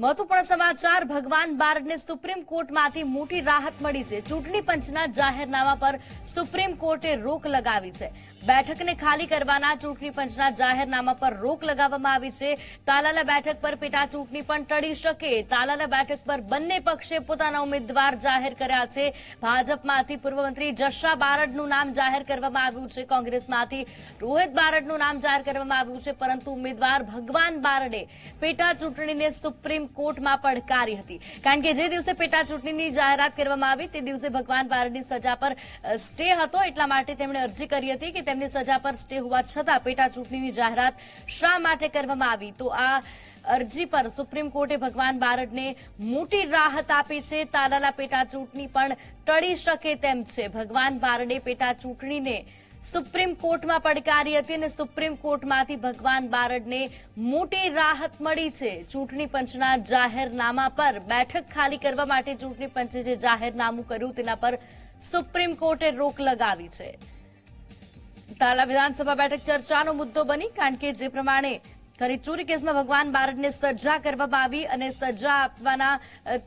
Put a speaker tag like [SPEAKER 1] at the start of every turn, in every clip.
[SPEAKER 1] મહત્વપૂર્ણ સમાચાર, ભગવાન બારડને સુપ્રીમ કોર્ટમાંથી મોટી રાહત મળી છે. ચૂંટણી પંચના જાહેરનામા પર સુપ્રીમ કોર્ટે રોક લગાવી છે. બેઠકને ખાલી કરવાના ચૂંટણી પંચના જાહેરનામા પર રોક લગાવવામાં આવી છે. તાલાલા બેઠક પર પેટા ચૂંટણી પણ ટળી શકે. તાલાલા બેઠક પર બંને પક્ષે પોતાના ઉમેદવાર જાહેર કર્યા છે. ભાજપમાંથી પૂર્વ મંત્રી જશા બારડનું નામ જાહેર કરવામાં આવ્યું છે. કોંગ્રેસમાંથી રોહિત બારડનું નામ જાહેર કરવામાં આવ્યું છે. પરંતુ ઉમેદવાર ભગવાન બારડે પેટા ચૂંટણીને સુપ્રીમ કોર્ટમાં પડકારી હતી. કારણ કે જે દિવસે પેટા ચૂંટણીની જાહેરાત કરવામાં આવી, તે દિવસે ભગવાન બારડની સજા પર સ્ટે હતો. એટલા માટે તેમણે અરજી કરી હતી કે તેમની સજા પર સ્ટે હોવા છતાં પેટા ચૂંટણીની જાહેરાત શા માટે કરવામાં આવી? તો આ અરજી પર સુપ્રીમ કોર્ટે ભગવાન બારડને મોટી રાહત આપી છે. તાલાલા પેટા ચૂંટણી પણ ટળી શકે તેમ છે. ભગવાન બારડે પેટા ચૂંટણીને સુપ્રીમ કોર્ટમાં પડકારી હતી અને સુપ્રીમ કોર્ટમાંથી ભગવાન બારડને મોટી રાહત મળી છે. ચૂંટણી પંચના જાહેરનામા પર બેઠક ખાલી કરવા માટે ચૂંટણી પંચે જે જાહેરનામું કર્યું તેના પર સુપ્રીમ કોર્ટે રોક લગાવી છે. તાલા વિધાનસભા બેઠક ચર્ચાનો મુદ્દો બની, કારણ કે જે પ્રમાણે ખરી ચોરી કેસમાં ભગવાન બારડને સજા કરવામાં આવી અને સજા આપવાના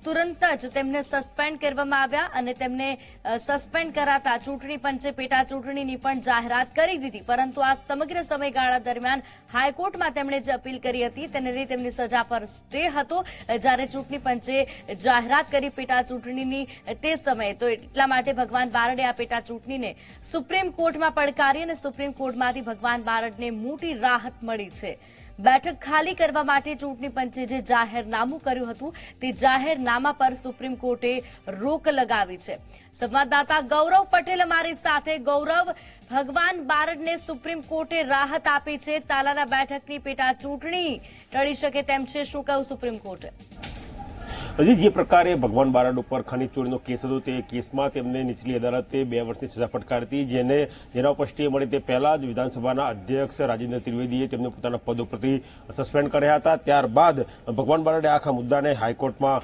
[SPEAKER 1] તુરંત જ તેમને સસ્પેન્ડ કરવામાં આવ્યા અને તેમને સસ્પેન્ડ કરાતા ચૂંટણી પંચે પેટા ચૂંટણીની પણ જાહેરાત કરી દીધી. પરંતુ આ સમગ્ર સમયગાળા દરમિયાન હાઈકોર્ટમાં તેમણે જે અપીલ કરી હતી તેને લઈ તેમની સજા પર સ્ટે હતો. જ્યારે ચૂંટણી પંચે જાહેરાત કરી પેટા ચૂંટણીની તે સમયે. તો એટલા માટે ભગવાન બારડે આ પેટા ચૂંટણીને સુપ્રીમ કોર્ટમાં પડકારી અને સુપ્રીમ કોર્ટમાંથી ભગવાન બારડને મોટી રાહત મળી છે. બેઠક ખાલી કરવા માટે ચૂંટણી પંચે જે જાહેરનામું કર્યું હતું, તે જાહેરનામા પર સુપ્રીમ કોર્ટે રોક લગાવી છે. સંવાદદાતા ગૌરવ પટેલ અમારી સાથે. ગૌરવ, ભગવાન બારડને સુપ્રીમ કોર્ટે રાહત આપી છે. તાલાના બેઠકની પેટા ચૂંટણી ટળી શકે તેમ છે. શું કહ્યું સુપ્રીમ કોર્ટે?
[SPEAKER 2] હજી જે પ્રકારે ભગવાન બારડ ઉપર ખનીજ ચોરીનો કેસ હતો તે કેસમાં તેમને નીચલી અદાલતે બે વર્ષની સજા ફટકારતી જેને જેના ઉપર મળે તે પહેલાં જ વિધાનસભાના અધ્યક્ષ રાજેન્દ્ર ત્રિવેદીએ તેમને પોતાના પદ ઉપરથી સસ્પેન્ડ કર્યા હતા. ત્યારબાદ ભગવાન બારડે આખા મુદ્દાને હાઈકોર્ટમાં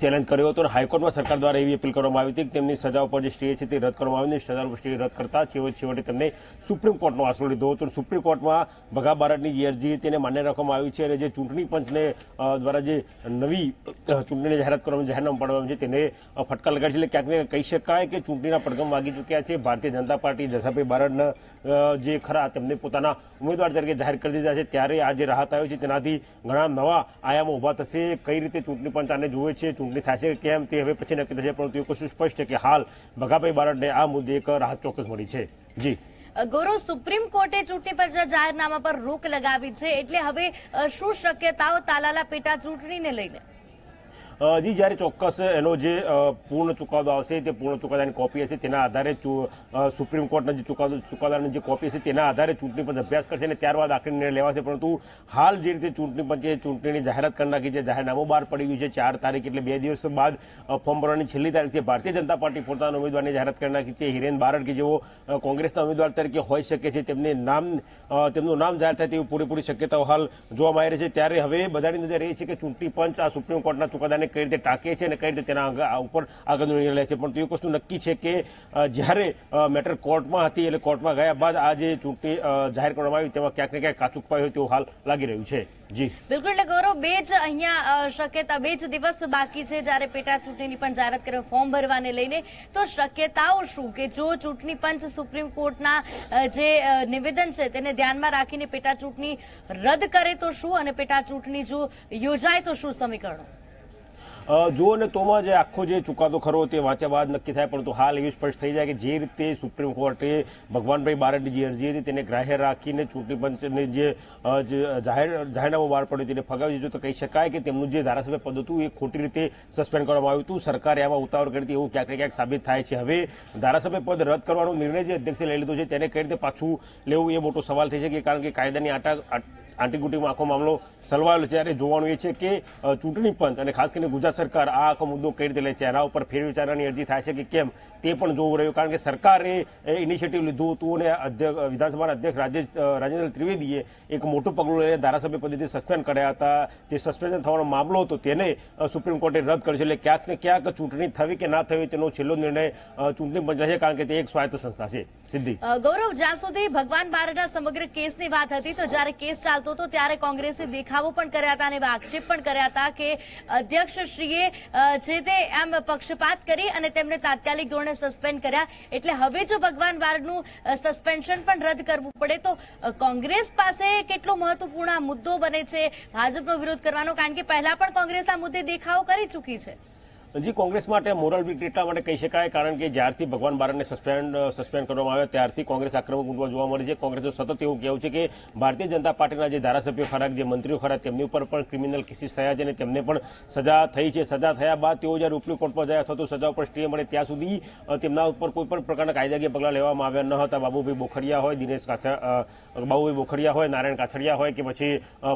[SPEAKER 2] ચેલેન્જ કર્યો હતો અને હાઈકોર્ટમાં સરકાર દ્વારા એવી અપીલ કરવામાં આવી હતી કે તેમની સજા ઉપર જે સ્ટે છે તે રદ કરવામાં આવી સજા ઉપર સ્ટે રદ કરતા છેવટે છેવટે તેમને સુપ્રીમ કોર્ટનો આશરો લીધો હતો સુપ્રીમ કોર્ટમાં ભગા બારડની જે અરજી તેને માન્ય રાખવામાં આવી છે અને જે ચૂંટણી પંચને દ્વારા જે નવી ચૂંટણીની જાહેરાત કરવામાં, જાહેરનામું પાડવામાં છે તેને ફટકાર લગાડી છે. એટલે ક્યાંક કહી શકાય કે ચૂંટણીના પડઘમ વાગી ચૂક્યા છે. ભારતીય જનતા પાર્ટી જસાભાઈ બારડના જે ખરા તેમને પોતાના ઉમેદવાર તરીકે જાહેર કરી દીધા છે. ત્યારે આ જે રાહત આવ્યો છે તેનાથી ઘણા નવા આયામો ઊભા થશે. કઈ રીતે ચૂંટણી પંચ આને જોવે છે? ચૂંટણી થશે કે કેમ તે હવે પછી નક્કી થશે પરંતુ એ કશું સ્પષ્ટ કે હાલ ભગાભાઈ બારડને આ મુદ્દે એક રાહત ચોક્કસ મળી છે. જી.
[SPEAKER 1] ગૌરવ, સુપ્રીમ કોર્ટે ચૂંટણી પંચના જાહેરનામા પર રોક લગાવી છે, એટલે હવે શું શક્યતાઓ તાલાલા પેટા ચૂંટણીને લઈને?
[SPEAKER 2] અ, જી જ્યારે ચોક્કસ એનો જે પૂર્ણ ચુકાદો આવશે તે પૂર્ણ ચુકાદાની કોપી હશે તેના આધારે સુપ્રીમ કોર્ટના જે ચુકાદો ચુકાદાની જે કોપી હશે તેના આધારે ચૂંટણી પંચ અભ્યાસ કરશે અને ત્યારબાદ આખરી નિર્ણય લેવાશે. પરંતુ હાલ જે રીતે ચૂંટણી પંચે ચૂંટણીની જાહેરાત કરી નાખી છે જાહેરનામું બહાર પડી ગયું છે ચાર તારીખ એટલે બે દિવસ બાદ ફોર્મ ભરવાની છેલ્લી તારીખ છે. ભારતીય જનતા પાર્ટી પોતાના ઉમેદવારની જાહેરાત કરી નાખી છે. હિરેન બારડ કે જેઓ કોંગ્રેસના ઉમેદવાર તરીકે હોઈ શકે છે તેમને નામ તેમનું નામ જાહેર થાય તેવી પૂરેપૂરી શક્યતાઓ હાલ જોવામાં આવી રહી છે. ત્યારે હવે બધાની નજર એ છે કે ચૂંટણી પંચ આ સુપ્રીમ કોર્ટના ચુકાદાને કઈ રીતે ટાંકે છે અને કઈ રીતે તેના ઉપર આગળનો નિર્ણય લે છે. પણ એક વસ્તુ નક્કી છે કે જ્યારે મેટર કોર્ટમાં હતી એટલે કોર્ટમાં ગયા બાદ આ જે ચૂંટણી જાહેર કરવામાં આવી તેમાં ક્યાંક ને ક્યાંક કાચુક પાયું તેવું હાલ લાગી રહ્યું છે. જી.
[SPEAKER 1] બિલકુલ, એટલે ગૌરવ, બે જ અહીંયા શક્યતા, બે જ દિવસ બાકી છે જ્યારે પેટા પણ જાહેરાત કરવા ફોર્મ ભરવાને લઈને. તો શક્યતાઓ શું? કે જો ચૂંટણી પંચ સુપ્રીમ કોર્ટના જે નિવેદન છે તેને ધ્યાનમાં રાખીને પેટા ચૂંટણી રદ કરે તો શું? અને પેટા ચૂંટણી જો યોજાય તો શું? સમીકરણો?
[SPEAKER 2] જુઓ ને, તોમાં જે આખો જે ચુકાદો ખરો તે વાંચ્યા બાદ નક્કી થાય, પરંતુ હાલ એવી સ્પષ્ટ થઈ જાય કે જે રીતે સુપ્રીમ કોર્ટે ભગવાનભાઈ બારડની જે અરજી હતી તેને ગ્રાહ્ય રાખીને ચૂંટણી પંચને જે જાહેર, જાહેરનામું બહાર પડ્યું તેને ફગાવી દીધું, તો કહી શકાય કે તેમનું જે ધારાસભ્ય પદ હતું એ ખોટી રીતે સસ્પેન્ડ કરવામાં આવ્યું હતું. સરકારે આમાં ઉતાવળ કરી હતી, એવું ક્યાંક ને ક્યાંક સાબિત થાય છે. હવે ધારાસભ્ય પદ રદ કરવાનો નિર્ણય જે અધ્યક્ષે લઈ લીધો છે, તેને કઈ રીતે પાછું લેવું એ મોટો સવાલ થઈ શકે? કારણ કે કાયદાની આટા આટ- આંટીગુટીમાં આખો મામલો સલવાયેલો છે ત્યારે જોવાનું એ છે કે ચૂંટણી પંચ અને ખાસ કરીને ગુજરાત સરકાર આ આખો મુદ્દો કઈ રીતે લે એના ઉપર વિચારવાની અરજી થાય છે કે કેમ? તે પણ જોવું રહ્યું કારણ કે સરકારે ઇનિશિયેટિવ લીધું હતું અને વિધાનસભાના અધ્યક્ષ રાજેશ રાજેન્દ્ર ત્રિવેદીએ એક મોટું પગલું લઈને ધારાસભ્ય પદેથી સસ્પેન્ડ કર્યા હતા, જે સસ્પેન્શન થવાનો મામલો હતો તેને સુપ્રીમ કોર્ટે રદ કર્યો છે. એટલે ક્યાંક ને ક્યાંક ચૂંટણી થવી કે ના થવી તેનો છેલ્લો નિર્ણય ચૂંટણી પંચ છે કારણ કે તે એક સ્વાયત્ત સંસ્થા છે. સિદ્ધિ.
[SPEAKER 1] ગૌરવ, જ્યાં સુધી ભગવાન બારડના સમગ્ર કેસની વાત હતી, તો જ્યારે કેસ ચાલતો થતો તો ત્યારે કોંગ્રેસે દેખાવો પણ કર્યા હતા અને આક્ષેપ પણ કર્યા હતા કે અધ્યક્ષશ્રીએ જે તે આમ પક્ષપાત કરી અને તેમને તાત્કાલિક ધોરણે સસ્પેન્ડ કર્યા. એટલે હવે જો ભગવાન બારડનું સસ્પેન્શન પણ રદ કરવું પડે તો કોંગ્રેસ પાસે કેટલો મહત્વપૂર્ણ મુદ્દો બને છે? ભાજપનો વિરોધ કરવાનો, કારણ કે પહેલા પણ કોંગ્રેસ આ મુદ્દે દેખાવો કરી ચૂકી છે.
[SPEAKER 2] હજી કોંગ્રેસ માટે મોરલ વિક્ટ એટલા માટે કહી શકાય, કારણ કે જ્યારથી ભગવાન બારડને સસ્પેન્ડ સસ્પેન્ડ કરવામાં આવ્યા, ત્યારથી કોંગ્રેસ આક્રમક મૂકવા જોવા મળી છે. કોંગ્રેસનું સતત એવું કહેવું છે કે ભારતીય જનતા પાર્ટીના જે ધારાસભ્યો ખરા, જે મંત્રીઓ ખરા, તેમની ઉપર પણ ક્રિમિનલ કેસીસ થયા છે અને તેમને પણ સજા થઈ છે. સજા થયા બાદ તેઓ જ્યારે ઉપલી કોર્ટમાં જાય અથવા તો સજા ઉપર સ્ટે મળે ત્યાં સુધી તેમના ઉપર કોઈ પણ પ્રકારના કાયદાકીય પગલાં લેવામાં આવ્યા ન હતા. બાબુભાઈ બોખરિયા હોય, દિનેશ કાછા બાબુભાઈ બોખરિયા હોય, નારાયણ કાછડિયા હોય કે પછી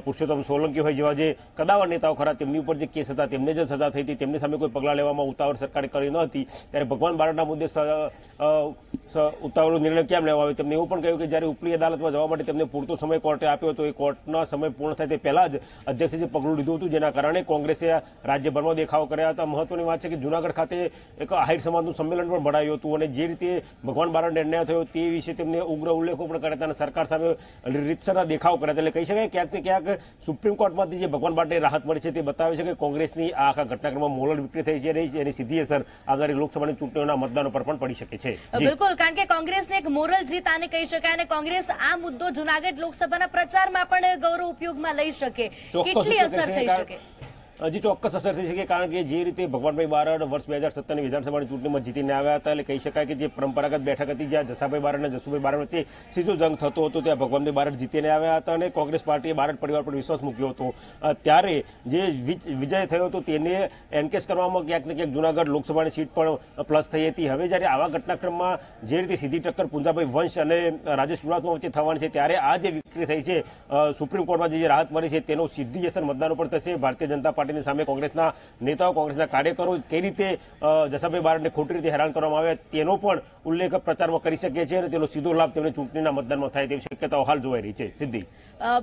[SPEAKER 2] પુરુષોત્તમ સોલંકી હોય જેવા જે કદાવર નેતાઓ ખરા, તેમની ઉપર જે કેસ હતા, તેમને જે સજા થઈ હતી. તેમની સામે કોઈ પગલાં લેવામાં ઉતાવળ સરકારે કરી ન હતી. ત્યારે ભગવાન બારડના મુદ્દે અ, નિર્ણય કેમ લેવામાં આવ્યો? તેમને એવું પણ કહ્યું કે જ્યારે ઉપલી અદાલતમાં જવા માટે તેમને પૂરતો સમય કોર્ટે આપ્યો હતો એ કોર્ટનો સમય પૂર્ણ થાય તે પહેલાં જ અધ્યક્ષે જે પગલું લીધું હતું જેના કારણે કોંગ્રેસે રાજ્યભરમાં દેખાવો કર્યા હતા. મહત્વની વાત છે કે જુનાગઢ ખાતે એક આહિર સમાજનું સંમેલન પણ ભરાયું હતું અને જે રીતે ભગવાન બારડ નિર્ણય થયો તે વિશે તેમને ઉગ્ર ઉલ્લેખો પણ કર્યા હતા અને સરકાર સામે રીતસરના દેખાવ કર્યા એટલે કહી શકાય ક્યાંક ને ક્યાંક સુપ્રીમ કોર્ટમાંથી જે ભગવાન બારડને રાહત મળી છે તે બતાવે છે કે કોંગ્રેસની આ આખા ઘટનાક્રમમાં મોરલ વિક્રી થઈ છે અને એની સીધી અસર આવનારી લોકસભાની ચૂંટણીઓના મતદાન ઉપર પણ પડી શકે છે.
[SPEAKER 1] બિલકુલ કારણ કે કોંગ્રેસને એક મોરલ જીત આને કહી શકાય અને કોંગ્રેસ આ મુદ્દો જુનાગઢ લોકસભાના પ્રચારમાં પણ ગૌરવ ઉપયોગમાં લઈ શકે. કેટલી અસર થઈ શકે?
[SPEAKER 2] હજી ચોક્કસ અસર થઈ શકે કારણ કે જે રીતે ભગવાનભાઈ બારડ વર્ષ બે હજાર સત્તરની વિધાનસભાની ચૂંટણીમાં જીતીને આવ્યા હતા એટલે કહી શકાય કે જે પરંપરાગત બેઠક હતી જ્યાં જસાભાઈ બારડ અને જસુભાઈ બારડ વચ્ચે સીધો જંગ થતો હતો, ત્યાં ભગવાનભાઈ બારડ જીતીને આવ્યા હતા અને કોંગ્રેસ પાર્ટીએ બારડ પરિવાર પર વિશ્વાસ મૂક્યો હતો. ત્યારે જે વિજ- વિજય થયો હતો તેને એનકેસ કરવામાં ક્યાંક ને ક્યાંક જુનાગઢ લોકસભાની સીટ પણ પ્લસ થઈ હતી. હવે જ્યારે આવા ઘટનાક્રમમાં જે રીતે સીધી ટક્કર પુંજાભાઈ વંશ અને રાજેશ ચુડાસમા વચ્ચે થવાની છે, ત્યારે આ જે વિક્રી થઈ છે સુપ્રીમ કોર્ટમાં જે રાહત મળી છે તેનો સીધી અસર મતદારો પર થશે. ભારતીય જનતા પાર્ટીની સામે કોંગ્રેસના નેતાઓ, કોંગ્રેસના કાર્યકરો કઈ રીતે જસાભાઈ બારડને ખોટી રીતે હેરાન કરવામાં આવે તેનો પણ ઉલ્લેખ પ્રચારમાં કરી શકે છે અને તેનો સીધો લાભ તેમને ચૂંટણીના મતદાનમાં થાય તેવી શક્યતાઓ હાલ જોવાઈ રહી છે. સિદ્ધિ.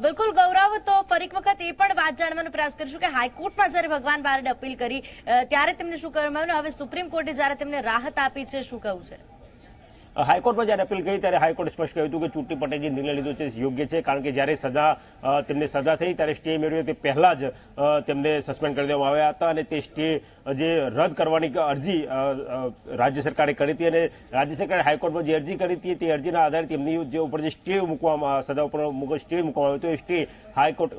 [SPEAKER 1] બિલકુલ ગૌરવ, તો ફરી વખત એ પણ વાત જાણવાનો પ્રયાસ કરીશું કે હાઈકોર્ટમાં જ્યારે ભગવાન બારડે અપીલ કરી ત્યારે તેમને શું કરવામાં આવ્યું? હવે સુપ્રીમ કોર્ટે જ્યારે તેમને રાહત આપી છે, શું કહ્યું છે?
[SPEAKER 2] હાઈકોર્ટમાં જ્યારે અપીલ કરી ત્યારે હાઈકોર્ટ સ્પષ્ટ કહ્યું હતું કે ચૂંટણી પટેલ જે નિર્ણય લીધો છે યોગ્ય છે, કારણ કે જ્યારે સજા તેમને સજા થઈ ત્યારે સ્ટે મેળવ્યો તે પહેલા જ તેમને સસ્પેન્ડ કરી દેવામાં આવ્યા હતા અને તે સ્ટે જે રદ કરવાની અરજી રાજ્ય સરકારે કરી હતી અને રાજ્ય સરકારે હાઈકોર્ટમાં જે અરજી કરી હતી તે અરજીના આધારે તેમની જે ઉપર જે સ્ટે મૂકવામાં, સજા ઉપર સ્ટે મૂકવામાં આવ્યો હતો, એ સ્ટે હાઈકોર્ટ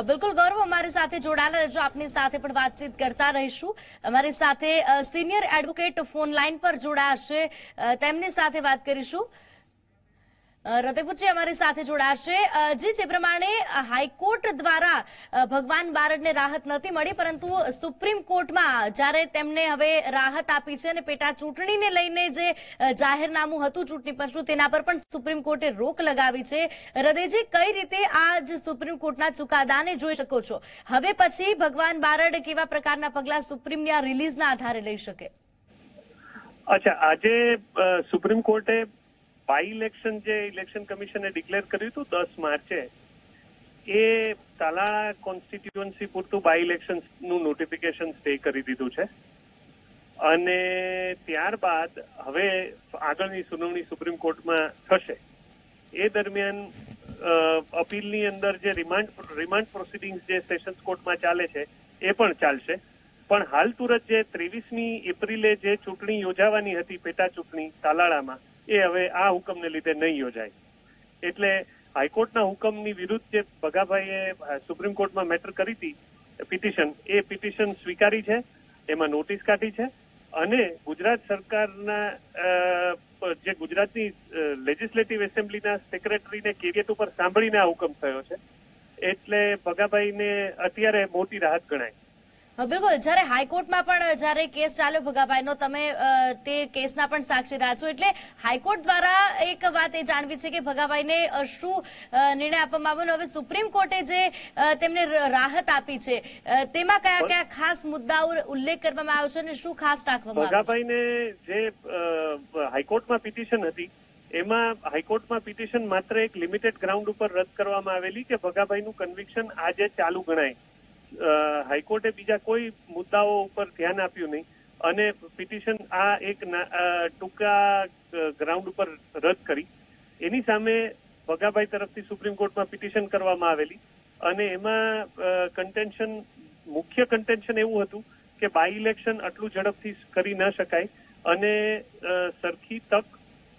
[SPEAKER 1] બિલકુલ ગૌરવ, અમારી સાથે જોડાયેલા રહેજો. આપની સાથે પણ વાતચીત કરતા રહીશું. અમારી સાથે સિનિયર એડવોકેટ ફોન લાઈન પર જોડાશે તેમની સાથે વાત કરીશું. રતિપુજી અમારી સાથે જોડાશે. જી, જે પ્રમાણે હાઈકોર્ટ દ્વારા ભગવાન બારડને રાહત નથી મળી, પરંતુ સુપ્રીમ કોર્ટમાં જ્યારે તેમને હવે રાહત આપી છે અને પેટા ચૂંટણીને લઈને જે જાહેરનામું હતું ચૂંટણી પંચનું, તેના પર પણ સુપ્રીમ કોર્ટે રોક લગાવી છે. હૃદયજી, કઈ રીતે આ જે સુપ્રીમ કોર્ટના ચુકાદાને જોઈ શકો છો? હવે પછી ભગવાન બારડ કેવા પ્રકારના પગલાં સુપ્રીમની આ રિલીઝના આધારે લઈ શકે?
[SPEAKER 3] અચ્છા, આજે સુપ્રીમ કોર્ટે બાય ઇલેક્શન જે ઇલેક્શન કમિશને ડિક્લેર કર્યું હતું, દસ માર્ચે, એ તાલા કોન્સ્ટિટ્યુઅન્સી પૂરતું બાય ઇલેક્શનનું નોટિફિકેશન સ્ટે કરી દીધું છે. અને ત્યારબાદ હવે આગળની સુનાવણી સુપ્રીમ કોર્ટમાં થશે. એ દરમિયાન અપીલની અંદર જે રિમાન્ડ રિમાન્ડ પ્રોસિડિંગ્સ જે સેશન્સ કોર્ટમાં ચાલે છે, એ પણ ચાલશે. પણ હાલ તુરત જે ત્રેવીસમી એપ્રિલે જે ચૂંટણી યોજાવાની હતી પેટા ચૂંટણી તાલાળામાં એ હવે આ હુકમને લીધે નહીં યોજાય. એટલે હાઈકોર્ટના હુકમની વિરુદ્ધ જે ભગાભાઈએ સુપ્રીમ કોર્ટમાં મેટર કરી હતી પિટિશન, એ પિટિશન સ્વીકારી છે, એમાં નોટિસ કાઢી છે, અને ગુજરાત સરકારના જે ગુજરાતની લેજિસ્લેટિવ એસેમ્બલીના સેક્રેટરીને કેરિયટ ઉપર સાંભળીને આ હુકમ થયો છે. એટલે ભગાભાઈને અત્યારે મોટી રાહત ગણાય.
[SPEAKER 1] બિલકુલ, જ્યારે હાઈકોર્ટમાં પણ જ્યારે કેસ ચાલ્યો ભગાભાઈનો, તમે તે કેસના પણ સાક્ષી છો. એટલે હાઈકોર્ટ દ્વારા એક વાત એ જાણવી છે કે ભગાભાઈને શું નિર્ણય આપવામાં આવ્યો હવે સુપ્રીમ કોર્ટે જે તેમને રાહત આપી છે તેમાં કયા કયા ખાસ મુદ્દાઓ ઉલ્લેખ કરવામાં આવ્યો છે અને શું ખાસ રાખવામાં
[SPEAKER 3] ભગાભાઈને જે હાઈકોર્ટમાં પિટિશન હતી, એમાં હાઈકોર્ટમાં પિટિશન માત્ર એક લિમિટેડ ગ્રાઉન્ડ ઉપર રદ કરવામાં આવેલી કે ભગાભાઈનું કન્વિક્શન આજે ચાલુ ગણાય. હાઈકોર્ટે બીજા કોઈ મુદ્દાઓ ઉપર ધ્યાન આપ્યું નહીં. અને પિટિશન આ એક ટૂંકા ગ્રાઉન્ડ ઉપર રદ કરી. એની સામે ભગાભાઈ તરફથી સુપ્રીમ કોર્ટમાં પિટિશન કરવામાં આવેલી. અને એમાં કન્ટેન્શન મુખ્ય કન્ટેન્શન એવું હતું કે બાય ઇલેક્શન આટલું ઝડપથી કરી ન શકાય. અને સરખી તક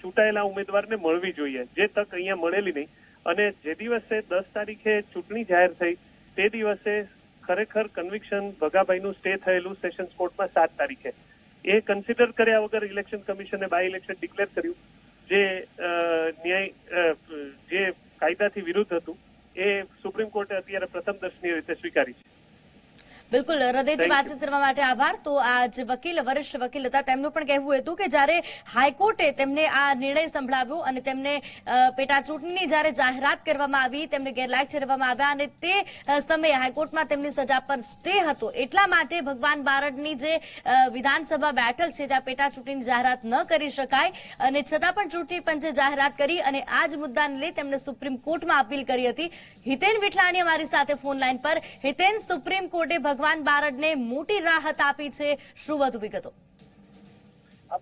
[SPEAKER 3] ચૂંટાયેલા ઉમેદવારને મળવી જોઈએ. જે તક અહીંયા મળેલી નહીં. અને જે દિવસે દસ તારીખે ચૂંટણી જાહેર થઈ, તે દિવસે ખરેખર કન્વિક્શન ભગાભાઈનું સ્ટે થયેલું સેશન્સ કોર્ટમાં સાત તારીખે. એ કન્સિડર કર્યા વગર ઇલેક્શન કમિશને બાય ઇલેક્શન ડિક્લેર કર્યું. જે ન્યાય જે કાયદાથી વિરુદ્ધ હતું, એ સુપ્રીમ કોર્ટે અત્યારે પ્રથમ દર્શનીય રીતે સ્વીકારી છે.
[SPEAKER 1] બિલકુલ હૃદયજી વાતચીત કરવા માટે આભાર. તો આ જે વકીલ વરિષ્ઠ વકીલ હતા તેમનું પણ કહેવું હતું કે જ્યારે હાઈકોર્ટે તેમને આ નિર્ણય સંભળાવ્યો અને તેમને પેટા ચૂંટણીની જ્યારે જાહેરાત કરવામાં આવી તેમને ગેરલાયક ઠેરવવામાં આવ્યા અને તે સમયે હાઈકોર્ટમાં તેમની સજા પર સ્ટે હતો. એટલા માટે ભગવાન બારડની જે વિધાનસભા બેઠક છે ત્યાં પેટા ચૂંટણીની જાહેરાત ન કરી શકાય. અને છતાં પણ ચૂંટણી પંચે જાહેરાત કરી અને આ જ મુદ્દાને લઈ તેમણે સુપ્રીમ કોર્ટમાં અપીલ કરી હતી. હિતેન વિઠલાણી અમારી સાથે ફોન લાઈન પર. હિતેન સુપ્રીમ કોર્ટે ભગવાન બારડને મોટી રાહત આપી છે. શું વધુ વિગતો?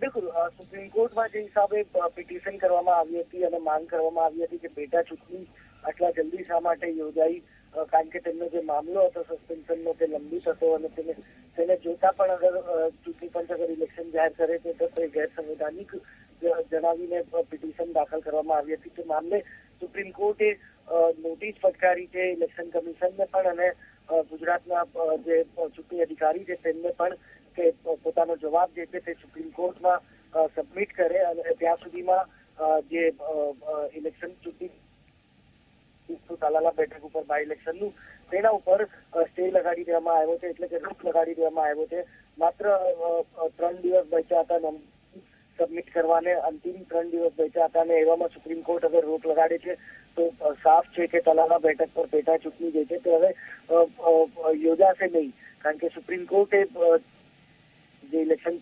[SPEAKER 4] બિલકુલ. સુપ્રીમ કોર્ટમાં જે હિસાબે પિટિશન કરવામાં આવી હતી અને માંગ કરવામાં આવી હતી કે પેટા ચૂંટણી આટલા જલ્દી શા માટે યોજાઈ કારણ કે તેમનો જે મામલો હતો, સસ્પેન્શનનો તે લંબિત હતો અને તેને તેને જોતા પણ અગર ચૂંટણી પંચ અગર ઇલેક્શન જાહેર કરે છે, તો તે ગેરસંવિધાનિક જણાવીને પિટિશન દાખલ કરવામાં આવી હતી. તે મામલે સુપ્રીમ કોર્ટે નોટિસ ફટકારી છે ઇલેક્શન કમિશનને પણ અને ગુજરાતના જે ચૂંટણી અધિકારી છે, તેમને પણ કે પોતાનો જવાબ જે છે તે સુપ્રીમ કોર્ટમાં સબમિટ કરે અને ત્યાં સુધીમાં જે ઇલેક્શન ચૂંટણી તાલાલા બેઠક ઉપર બાય ઇલેક્શનનું તેના ઉપર સ્ટે લગાડી દેવામાં આવ્યો છે, એટલે કે રોક લગાડી દેવામાં આવ્યો છે. માત્ર ત્રણ દિવસ બચ્યા હતા સબમિટ કરવાને અંતિમ ત્રણ દિવસ બચ્યા હતા અને એવામાં સુપ્રીમ કોર્ટ અગર રોક લગાડે છે. સાફ છે કે તલાલા બેઠક પર પેટા ચૂંટણી જે છે તે હવે યોજાશે નહીં કારણ કે સુપ્રીમ કોર્ટે જે ઇલેક્શન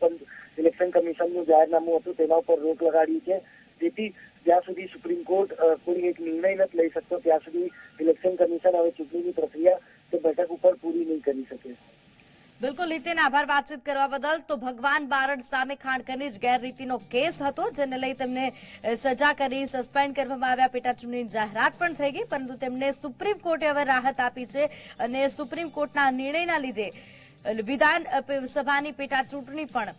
[SPEAKER 4] ઇલેક્શન કમિશનનું જાહેરનામું હતું તેના ઉપર રોક લગાડી છે જેથી જ્યાં સુધી સુપ્રીમ કોર્ટ કોઈ એક નિર્ણય નથી લઈ શકતો ત્યાં સુધી ઇલેક્શન કમિશન હવે ચૂંટણીની પ્રક્રિયા તે બેઠક ઉપર પૂરી નહીં કરી શકે
[SPEAKER 1] બિલકુલ હિતેન આભાર વાતચીત કરવા બદલ. તો ભગવાન બારડ સામે ખાણખનીજ ગેરરીતિનો કેસ હતો, જેને લઈ તેમને સજા કરી સસ્પેન્ડ કરવામાં આવ્યા. પેટાચૂંટણીની જાહેરાત પણ થઈ ગઈ, પરંતુ તેમને સુપ્રીમ કોર્ટે હવે રાહત આપી છે અને સુપ્રીમ કોર્ટના નિર્ણયના લીધે અ, વિધાન સભાની પેટા ચૂંટણી પણ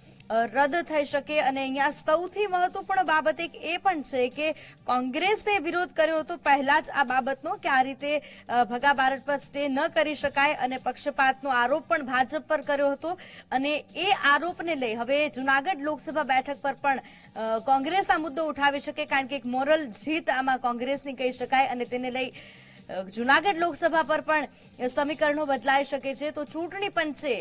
[SPEAKER 1] રદ થઈ શકે અને અહીંયા સૌથી મહત્વપૂર્ણ બાબત એક એ પણ છે કે કોંગ્રેસે વિરોધ કર્યો હતો પહેલા જ આ બાબતનો કે આ રીતે ભગા બારડ પર સ્ટે ન કરી શકાય અને પક્ષપાતનો આરોપ પણ ભાજપ પર કર્યો હતો. અને એ આરોપને લઈ હવે જુનાગઢ લોકસભા બેઠક પર પણ કોંગ્રેસ આ મુદ્દો ઉઠાવી શકે કારણ કે એક મોરલ જીત આમાં કોંગ્રેસની કહી શકાય અને તેને લઈ જુનાગઢ લોકસભા પર પણ સમીકરણો બદલાઈ શકે છે. તો ચૂંટણી પંચે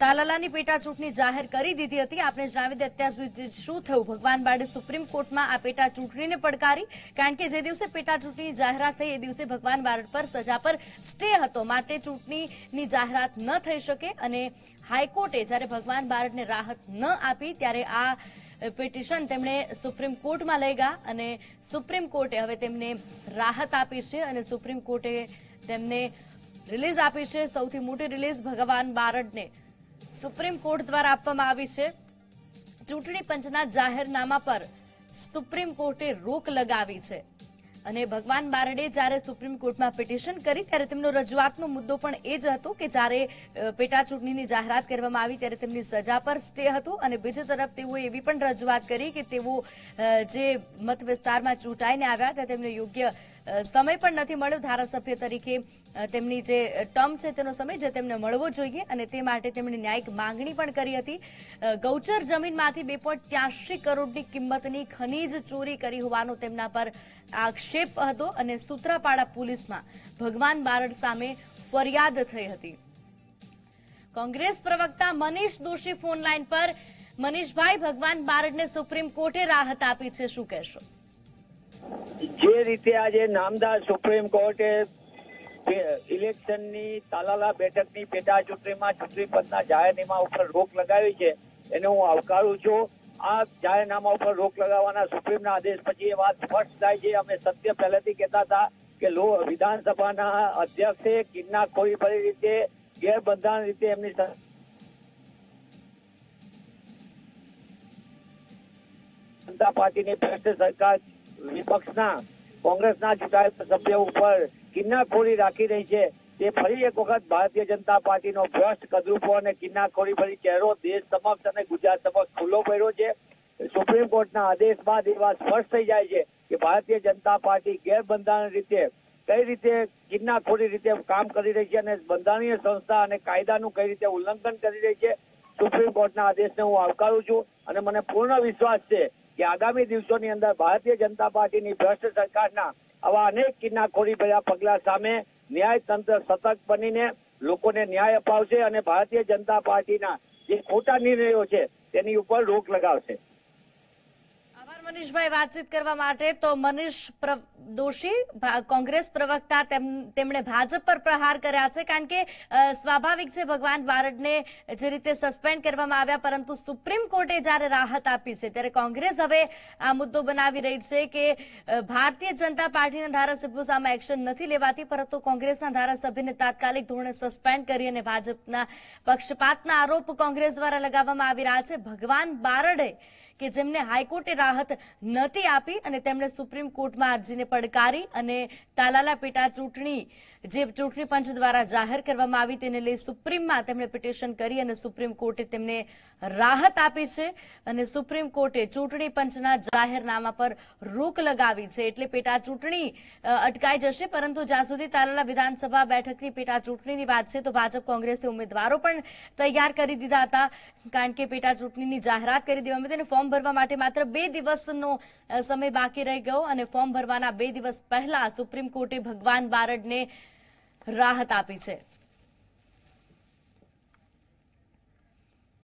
[SPEAKER 1] તાલાલાની પેટા ચૂંટણી જાહેર કરી દીધી હતી. આપણે જણાવી દે અત્યાર સુધી શું થયું? ભગવાન બાળે સુપ્રીમ કોર્ટમાં આ પેટા ચૂંટણીને પડકારી. કારણ કે જે દિવસે પેટા ચૂંટણી જાહેરાત થઈ, એ દિવસે ભગવાન બારડ પર સજા પર સ્ટે હતો. માટે ચૂંટણીની જાહેરાત ન થઈ શકે અને હાઈકોર્ટે જ્યારે ભગવાન બારડને રાહત ન આપી, ત્યારે આ પિટિશન તેમણે સુપ્રીમ કોર્ટમાં લઈ ગયા અને સુપ્રીમ કોર્ટે હવે તેમને રાહત આપી છે અને સુપ્રીમ કોર્ટે તેમને રિલીઝ આપી છે. સૌથી મોટી રિલીઝ ભગવાન બારડને સુપ્રીમ કોર્ટ દ્વારા આપવામાં આવી છે. ચૂંટણી પંચના જાહેરનામા પર સુપ્રીમ કોર્ટે રોક લગાવી છે. અને ભગવાન બારડે જ્યારે સુપ્રીમ કોર્ટમાં પિટિશન કરી, ત્યારે તેમનો રજૂઆતનો મુદ્દો પણ એ જ હતો કે જ્યારે પેટા ચૂંટણીની જાહેરાત કરવામાં આવી, ત્યારે તેમની સજા પર સ્ટે હતો અને બીજી તરફ તેઓએ એવી પણ રજૂઆત કરી કે તેઓ જે મત વિસ્તારમાં ચૂંટાઈને આવ્યા ત્યાં તેમને યોગ્ય સમય પણ નથી મળ્યો. ધારાસભ્ય તરીકે તેમની જે ટર્મ છે, તેનો સમય જે તેમને મળવો જોઈએ અને તે માટે તેમણે ન્યાયિક માંગણી પણ કરી હતી. ગૌચર જમીનમાંથી બે પોઈન્ટ ત્યાસી કરોડની કિંમતની ખનીજ ચોરી કરી હોવાનો તેમના પર આક્ષેપ હતો અને સૂત્રાપાડા પોલીસમાં ભગવાન બારડ સામે ફરિયાદ થઈ હતી. કોંગ્રેસ પ્રવક્તા મનીષ દોશી ફોન લાઈન પર, મનીષભાઈ, ભગવાન બારડને સુપ્રીમ કોર્ટે રાહત આપી છે, શું કહેશો?
[SPEAKER 5] જે રીતે આજે નામદાર સુપ્રીમ કોર્ટે ઇલેક્શનની તાલાલા બેઠકની પેટા ચૂંટણીમાં ચૂંટણી પંચના જાહેરનામા ઉપર રોક લગાવી છે, એને હું આવકારું છું. આ જાહેરનામા ઉપર રોક લગાવવાના સુપ્રીમના આદેશ પછી એ વાત સ્પષ્ટ થાય છે. અમે સત્ય પહેલેથી કહેતા હતા કે લો, વિધાનસભાના અધ્યક્ષે કિન્નાખોરી ભરી રીતે ગેરબંધારણ રીતે એમની જનતા પાર્ટીની ભ્રષ્ટ સરકાર વિપક્ષના કોંગ્રેસના ચૂંટાયેલા સભ્યો ઉપર કિન્નાખોરી રાખી રહી છે. તે ફરી એક વખત ભારતીય જનતા પાર્ટીનો ભ્રષ્ટ કદરૂપો અને કિન્નાખોરી ભરી ચહેરો દેશ સમક્ષ અને ગુજરાત સમક્ષ ખુલ્લો પડ્યો છે. સુપ્રીમ કોર્ટના આદેશ બાદ એ વાત સ્પષ્ટ થઈ જાય છે કે ભારતીય જનતા પાર્ટી ગેરબંધારણ રીતે કઈ રીતે કિન્નાખોરી રીતે કામ કરી રહી છે અને બંધારણીય સંસ્થા અને કાયદાનું કઈ રીતે ઉલ્લંઘન કરી રહી છે, સુપ્રીમ કોર્ટના આદેશને હું આવકારું છું અને મને પૂર્ણ વિશ્વાસ છે કે આગામી દિવસોની અંદર ભારતીય જનતા પાર્ટીની ભ્રષ્ટ સરકારના આવા અનેક કિન્નાખોરી ભર્યા પગલા સામે ન્યાય તંત્ર સતર્ક બનીને લોકોને ન્યાય અપાવશે અને ભારતીય જનતા પાર્ટીના જે ખોટા નિર્ણયો છે તેની ઉપર રોક લગાવશે.
[SPEAKER 1] મનીષભાઈ વાતચીત કરવા માટે તો મનીષ દોશી કોંગ્રેસ પ્રવક્તા તેમ- તેમણે ભાજપ પર પ્રહાર કર્યા છે કારણ કે સ્વાભાવિક છે ભગવાન બારડને જે રીતે સસ્પેન્ડ કરવામાં આવ્યા, પરંતુ સુપ્રીમ કોર્ટે જ્યારે રાહત આપી છે, ત્યારે કોંગ્રેસ હવે આ મુદ્દો બનાવી રહી છે કે ભારતીય જનતા પાર્ટીના ધારાસભ્યો સામે એક્શન નથી લેવાતી, પરંતુ કોંગ્રેસના ધારાસભ્યને તાત્કાલિક ધોરણે સસ્પેન્ડ કરી અને ભાજપના પક્ષપાતના આરોપ કોંગ્રેસ દ્વારા લગાવવામાં આવી રહ્યા છે. ભગવાન બારડે કે જેમને હાઈકોર્ટે રાહત નથી આપી અને તેમણે સુપ્રીમ કોર્ટમાં અરજીને પડકારી અને તાલાલા પેટા ચૂંટણી, જે ચૂંટણી પંચ દ્વારા જાહેર કરવામાં આવી તેને લઈ સુપ્રીમમાં તેમણે પિટિશન કરી અને સુપ્રીમ કોર્ટે તેમને રાહત આપી છે અને સુપ્રીમ કોર્ટે ચૂંટણી પંચના જાહેરનામા પર રોક લગાવી છે. એટલે પેટા ચૂંટણી અટકાઈ જશે, પરંતુ જ્યાં સુધી તાલાલા વિધાનસભા બેઠકની પેટા ચૂંટણીની વાત છે તો ભાજપ કોંગ્રેસે ઉમેદવારો પણ તૈયાર કરી દીધા હતા. કારણ કે પેટા ચૂંટણીની જાહેરાત કરી દેવામાં તેને અને ફોર્મ ભરવા માટે માત્ર બે દિવસનો સમય બાકી રહી ગયો અને ફોર્મ ભરવાના બે દિવસ પહેલા સુપ્રીમ કોર્ટે ભગવાન બારડને રાહત આપી છે.